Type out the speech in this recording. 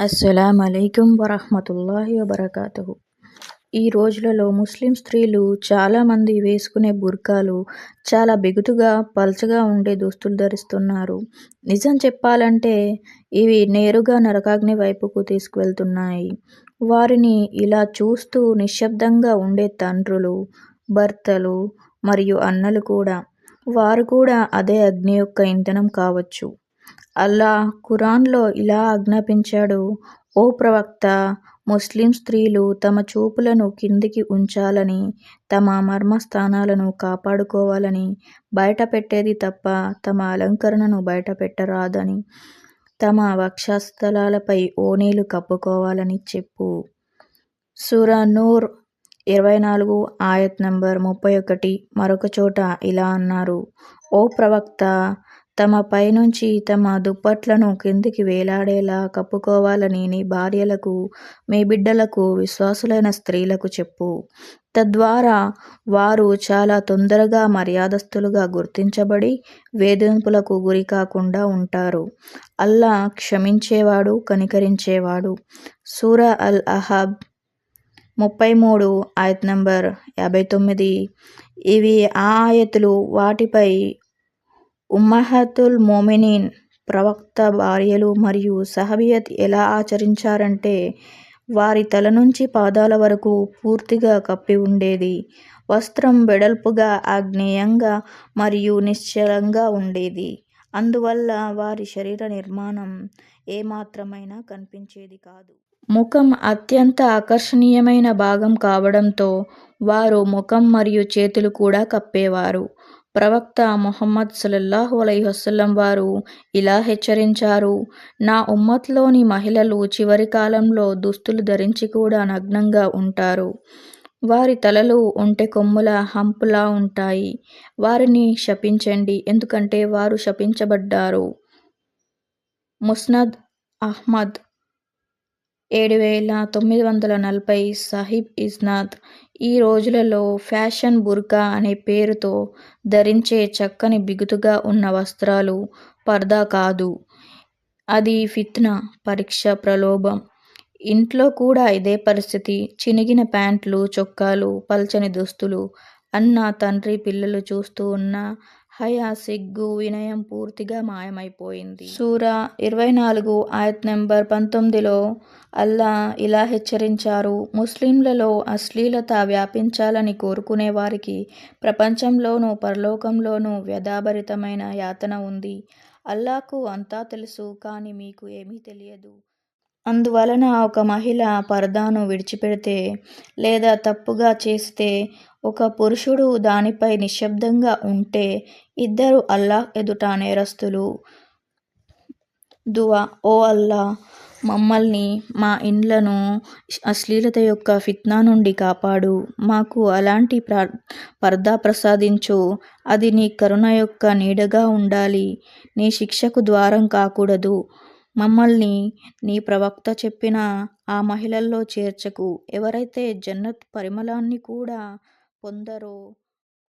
అస్సలం అలైకుం వరహమతుల్లాహి వబర్కాతుహు. ఈ రోజులలో ముస్లిం స్త్రీలు చాలామంది వేసుకునే బుర్కాలు చాలా బిగుతుగా పలచగా ఉండే దుస్తులు ధరిస్తున్నారు. నిజం చెప్పాలంటే ఇవి నేరుగా నరకాగ్ని వైపుకు తీసుకువెళ్తున్నాయి. వారిని ఇలా చూస్తూ నిశ్శబ్దంగా ఉండే తండ్రులు భర్తలు మరియు అన్నలు కూడా వారు కూడా అదే అగ్ని యొక్క ఇంధనం కావచ్చు. అల్లా ఖురాన్లో ఇలా ఆజ్ఞాపించాడు ఓ ప్రవక్త ముస్లిం స్త్రీలు తమ చూపులను కిందికి ఉంచాలని తమ మర్మస్థానాలను కాపాడుకోవాలని బయటపెట్టేది తప్ప తమ అలంకరణను బయటపెట్టరాదని తమ వక్షస్థలాలపై ఓనీలు కప్పుకోవాలని చెప్పు సూరా నూర్ ఇరవై నాలుగు ఆయత్ నంబర్ ముప్పై ఒకటి మరొక చోట ఇలా అన్నారు ఓ ప్రవక్త తమ పైనుంచి తమ దుప్పట్లను కిందికి వేలాడేలా కప్పుకోవాలని నీ భార్యలకు మీ బిడ్డలకు విశ్వాసులైన స్త్రీలకు చెప్పు. తద్వారా వారు చాలా తొందరగా మర్యాదస్తులుగా గుర్తించబడి వేధింపులకు గురి కాకుండా ఉంటారు. అల్లా క్షమించేవాడు కనికరించేవాడు. సూర అల్ అహబ్ ముప్పై మూడు ఆయత్ నంబర్ యాభై తొమ్మిది. ఇవి ఆ ఆయతులు వాటిపై ఉమ్మహతుల్ మోమినీన్ ప్రవక్త భార్యలు మరియు సహబియత్ ఎలా ఆచరించారంటే వారి తల నుంచి పాదాల వరకు పూర్తిగా కప్పి ఉండేది. వస్త్రం వెడల్పుగా ఆగ్నేయంగా మరియు నిశ్చలంగా ఉండేది. అందువల్ల వారి శరీర నిర్మాణం ఏమాత్రమైనా కనిపించేది కాదు. ముఖం అత్యంత ఆకర్షణీయమైన భాగం కావడంతో వారు ముఖం మరియు చేతులు కూడా కప్పేవారు. ప్రవక్త ముహమ్మద్ సల్లల్లాహు అలైహి వసల్లం వారు ఇలా హెచ్చరించారు నా ఉమ్మత్లోని మహిళలు చివరి కాలంలో దుస్తులు ధరించి కూడా నగ్నంగా ఉంటారు. వారి తలలు ఒంటె కొమ్ముల హంపులా ఉంటాయి. వారిని శపించండి ఎందుకంటే వారు శపించబడ్డారు. ముస్నద్ అహ్మద్ ఏడు వేల తొమ్మిది వందల నలభై సాహిబ్ ఇస్నాద్ ఈ రోజులలో ఫ్యాషన్ బుర్కా అనే పేరుతో ధరించే చక్కని బిగుతుగా ఉన్న వస్త్రాలు పర్దా కాదు. అది ఫిత్నా పరీక్ష ప్రలోభం. ఇంట్లో కూడా ఇదే పరిస్థితి. చినిగిన ప్యాంట్లు చొక్కాలు పల్చని దుస్తులు అన్న తండ్రి పిల్లలు చూస్తూ ఉన్న హయా సిగ్గు వినయం పూర్తిగా మాయమైపోయింది. సూర ఇరవై నాలుగు ఆయత్ నెంబర్ పంతొమ్మిదిలో అల్లా ఇలా హెచ్చరించారు ముస్లింలలో అశ్లీలత వ్యాపించాలని కోరుకునే వారికి ప్రపంచంలోనూ పరలోకంలోనూ వ్యధాభరితమైన యాతన ఉంది. అల్లాకు అంతా తెలుసు కానీ మీకు ఏమీ తెలియదు. అందువలన ఒక మహిళ పరదాను విడిచిపెడితే లేదా తప్పుగా చేస్తే ఒక పురుషుడు దానిపై నిశ్శబ్దంగా ఉంటే ఇద్దరు అల్లాహ్ ఎదుట నేరస్తులు. దువా ఓ అల్లా మమ్మల్ని మా ఇండ్లను అశ్లీలత యొక్క ఫిత్నా నుండి కాపాడు. మాకు అలాంటి ప్రా పర్దా ప్రసాదించు. అది నీ కరుణ యొక్క నీడగా ఉండాలి. నీ శిక్షకు ద్వారం కాకూడదు. మమ్మల్ని నీ ప్రవక్త చెప్పిన ఆ మహిళల్లో చేర్చకు. ఎవరైతే జన్నత్ పరిమళాన్ని కూడా పొందరో